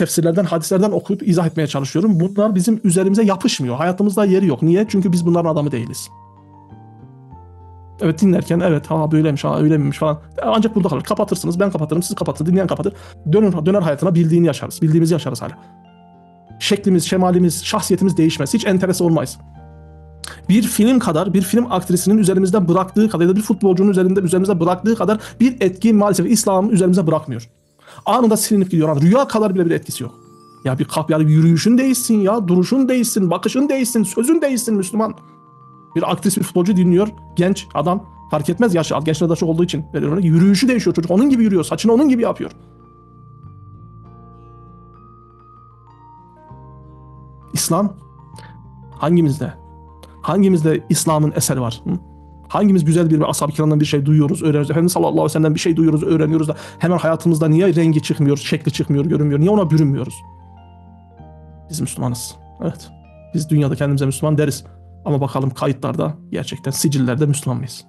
tefsirlerden, hadislerden okuyup izah etmeye çalışıyorum. Bunlar bizim üzerimize yapışmıyor. Hayatımızda yeri yok. Niye? Çünkü biz bunların adamı değiliz. Evet dinlerken evet ha böyleymiş ha öyle miymiş falan. Ancak burada kalır. Kapatırsınız ben kapatırım siz kapatın dinleyen kapatır. Dönür, döner hayatına bildiğini yaşarız. Bildiğimizi yaşarız hala. Şeklimiz, şemalimiz, şahsiyetimiz değişmez. Hiç enterese olmayız. Bir film kadar, bir film aktrisinin üzerimizde bıraktığı kadar ya da bir futbolcunun üzerinde üzerimizde bıraktığı kadar bir etki maalesef İslam üzerimize bırakmıyor. Anında silinip gidiyor. Rüya kadar bile bir etkisi yok. Ya bir kalk yani yürüyüşün değişsin ya, duruşun değişsin, bakışın değişsin, sözün değişsin Müslüman. Bir aktris bir futbolcu dinliyor. Genç adam fark etmez yaşı gençler de çok olduğu için. Yürüyüşü değişiyor çocuk. Onun gibi yürüyor. Saçını onun gibi yapıyor. İslam hangimizde? Hangimizde İslam'ın eseri var? Hı? Hangimiz güzel bir ashab-ı kiramdan bir şey duyuyoruz, öğreniyoruz. Efendimiz sallallahu aleyhi ve bir şey duyuyoruz, öğreniyoruz da hemen hayatımızda niye rengi çıkmıyor, şekli çıkmıyor, görünmüyor? Niye ona bürünmüyoruz? Biz Müslümanız. Evet. Biz dünyada kendimize Müslüman deriz. Ama bakalım kayıtlarda gerçekten sicillerde Müslüman mıyız?